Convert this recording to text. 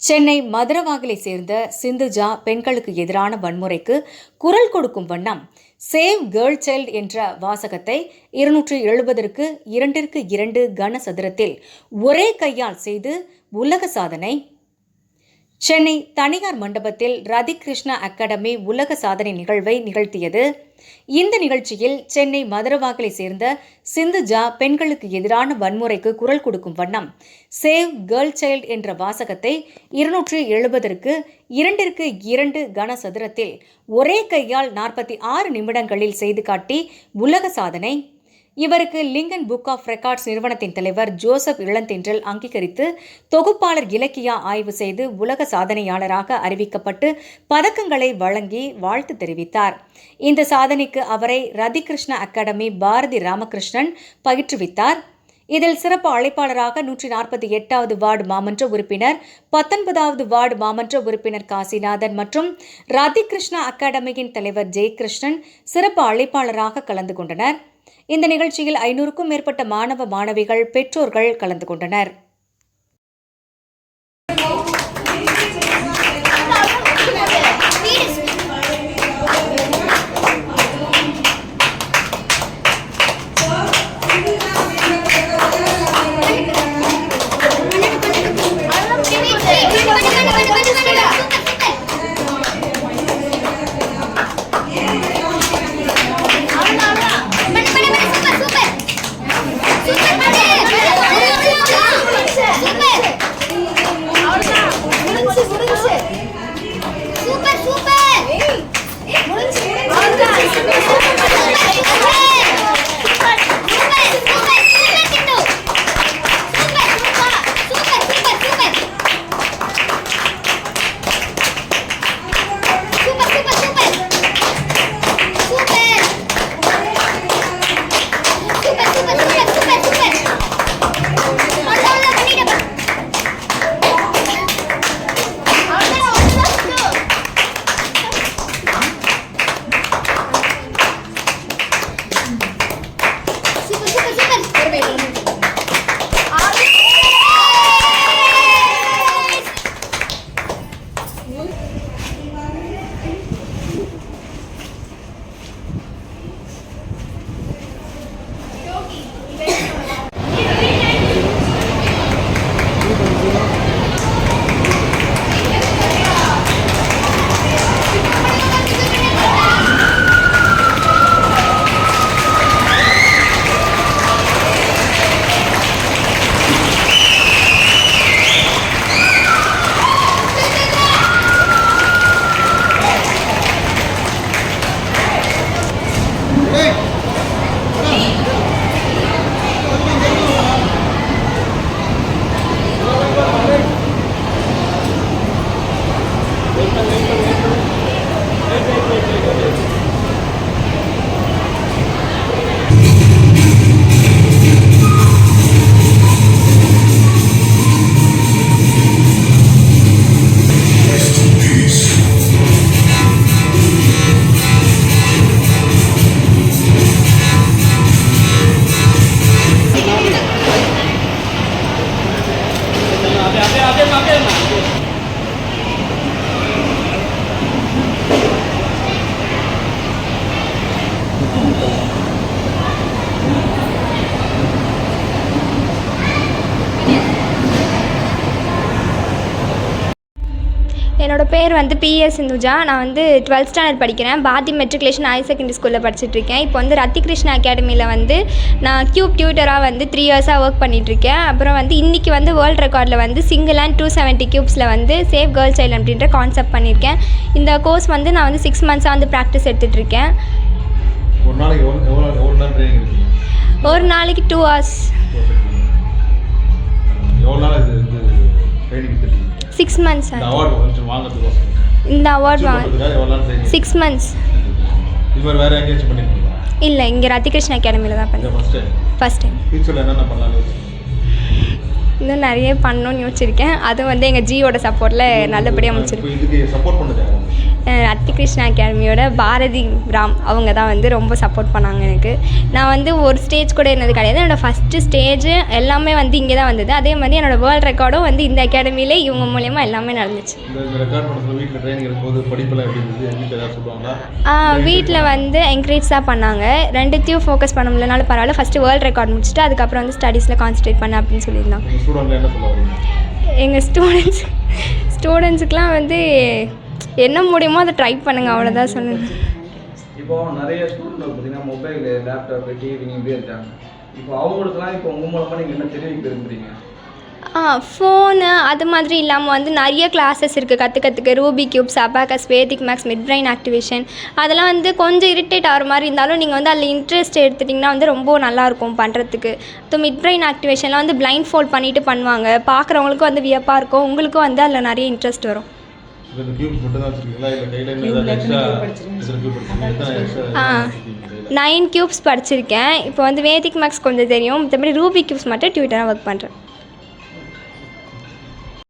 சென்னை மதுரவாகலை சேர்ந்த சிந்துஜா பெண்களுக்கு எதிரான வன்முறைக்கு குரல் கொடுக்கும் வண்ணம் சேவ் கேர்ள் சைல்ட் என்ற வாசகத்தை இருநூற்று எழுபதற்கு இரண்டிற்கு இரண்டு கனசதுரத்தில் ஒரே கையால் செய்து உலக சாதனை சென்னை தனியார் மண்டபத்தில் ரதி கிருஷ்ணா அகாடமி உலக சாதனை நிகழ்வை நிகழ்த்தியது. இந்த நிகழ்ச்சியில் சென்னை மதுரவாக்கலை சேர்ந்த சிந்துஜா பெண்களுக்கு எதிரான வன்முறைக்கு குரல் கொடுக்கும் வண்ணம் சேவ் கேர்ள் சைல்ட் என்ற வாசகத்தை இருநூற்று எழுபதற்கு இரண்டிற்கு இரண்டு கனசதுரத்தில் ஒரே கையால் நாற்பத்தி ஆறு நிமிடங்களில் செய்து காட்டி உலக சாதனை இவருக்கு லிங்கன் புக் ஆஃப் ரெக்கார்ட்ஸ் நிறுவனத்தின் தலைவர் ஜோசப் இளந்தென்றல் அங்கீகரித்து தொகுப்பாளர் இலக்கியா ஆய்வு செய்து உலக சாதனையாளராக அறிவிக்கப்பட்டு பதக்கங்களை வழங்கி வாழ்த்து தெரிவித்தார். இந்த சாதனைக்கு அவரை ரதிகிருஷ்ண அகாடமி பாரதி ராமகிருஷ்ணன் பயிற்றுவித்தார். இதில் சிறப்பு அழைப்பாளராக நூற்றி நாற்பத்தி எட்டாவது வார்டு மாமன்ற உறுப்பினர் பத்தொன்பதாவது வார்டு மாமன்ற உறுப்பினர் காசிநாதன் மற்றும் ராதிகிருஷ்ணா அகாடமியின் தலைவர் ஜெயகிருஷ்ணன் சிறப்பு அழைப்பாளராக கலந்து கொண்டனர். இந்த நிகழ்ச்சியில் ஐநூறுக்கும் மேற்பட்ட மாணவ மாணவிகள் பெற்றோர்கள் கலந்து கொண்டனர். 干嘛干嘛？என்னோட பேர் வந்து பிஎஸ் சிந்துஜா. நான் வந்து டுவெல்த் ஸ்டாண்டர்ட் படிக்கிறேன். பாரதி மெட்ரிகுலேஷன் ஹையர் செகண்டரி ஸ்கூலில் படிச்சுட்ருக்கேன் இப்போ வந்து ரத்தி கிருஷ்ணா அகாடமியில் வந்து நான் கியூப் டியூட்டராக வந்து த்ரீ இயர்ஸாக ஒர்க் பண்ணிகிட்ருக்கேன் அப்புறம் வந்து இன்றைக்கி வந்து வேர்ல்ட் ரெக்கார்டில் வந்து சிங்கிள் அண்ட் டூ செவன்ட்டி கியூப்ஸில் வந்து சேஃப் கேர்ள் சைல்டு அப்படின்ற கான்செப்ட் பண்ணியிருக்கேன். இந்த கோர்ஸ் வந்து நான் வந்து சிக்ஸ் மந்த்ஸாக வந்து ப்ராக்டிஸ் எடுத்துகிட்ருக்கேன் ஒரு நாளைக்கு ஒரு டூ ஹவர்ஸ் எவ்வளோ நாள் இது ட்ரைனிங் சிக்ஸ் மந்த்ஸ் இந்த அவார்டு வாங்க சிக்ஸ் மந்த்ஸ் இல்லை இங்கே ரத்தி கிருஷ்ணா அகாடமியில் தான் பண்ணேன். First time? இன்னும் நிறைய பண்ணணும்னு யோசிச்சிருக்கேன். அதுவும் வந்து எங்கள் ஜியோட சப்போர்ட்டில் நல்லபடியாக முடிச்சிருக்கேன் ரத்தி கிருஷ்ணா அகாடமியோட பாரதி ராம் அவங்க தான் வந்து ரொம்ப சப்போர்ட் பண்ணாங்க எனக்கு. நான் வந்து ஒரு ஸ்டேஜ் கூட இருந்தது கிடையாது. என்னோடய ஃபஸ்ட்டு ஸ்டேஜ் எல்லாமே வந்து இங்கே தான் வந்தது. அதே மாதிரி என்னோடய வேர்ல்ட் ரெக்கார்டும் வந்து இந்த அகாடமியிலே இவங்க மூலயமா எல்லாமே நடந்துச்சு. வீட்டில் வந்து என்கரேஜ் தான் பண்ணாங்க. ரெண்டுத்தையும் ஃபோக்கஸ் பண்ண முடியலனாலும் பரவாயில்ல. ஃபஸ்ட்டு வேர்ல்ட் ரெக்கார்ட் முடிச்சுட்டு அதுக்கப்புறம் வந்து ஸ்டடீஸில் கான்சன்ட்ரேட் பண்ண அப்படின்னு சொல்லியிருந்தாங்க எங்கள் ஸ்டூடெண்ட்ஸ் ஸ்டூடெண்ட்ஸுக்கெலாம் வந்து என்ன முடியுமோ அதை ட்ரை பண்ணுங்கள் அவ்வளோதான் சொன்னேன் இப்போ நிறைய ஸ்டூடெண்ட் பார்த்தீங்கன்னா மொபைலு லேப்டாப்பு டிவி இப்படியே இருக்காங்க. இப்போ அவங்களுக்குலாம் இப்போ உங்கள் மூலமாக நீங்கள் என்ன தெரிவிக்க விரும்புறீங்க? ஆ ஃபோனு அது மாதிரி இல்லாமல் வந்து நிறைய கிளாஸஸ் இருக்குது கற்றுக்கிறதுக்கு Rubik cubes abacus Vedic maths mid brain activation அதெல்லாம் வந்து கொஞ்சம் இரிட்டேட் ஆகிற மாதிரி இருந்தாலும் நீங்கள் வந்து அதில் இன்ட்ரெஸ்ட் எடுத்துட்டிங்கன்னா வந்து ரொம்ப நல்லாயிருக்கும் பண்ணுறதுக்கு ஸோ மிட் பிரைன் ஆக்டிவேஷன்லாம் வந்து பிளைண்ட் ஃபோல்ட் பண்ணிட்டு பண்ணுவாங்க. பார்க்குறவங்களுக்கும் வந்து வியப்பாக இருக்கும். உங்களுக்கும் வந்து அதில் நிறைய இன்ட்ரெஸ்ட் வரும். இப்போ இந்த கியூப்ஸ் மட்டும் தான் வச்சிருக்கீங்களா? இல்லை கையில் இன்னும் ஏதாவது எக்ஸ்ட்ரா எத்தனை கியூப் படிச்சீங்க எத்தனை எக்ஸ்ட்ரா ஆ. நைன் கியூப்ஸ் படிச்சிருக்கேன். இப்போ வந்து வேதிக் மேக்ஸ் கொஞ்சம் தெரியும். மற்றபடி ரூபி கியூப்ஸ் மட்டும் ட்விட்டராக ஒர்க் பண்ணுறேன்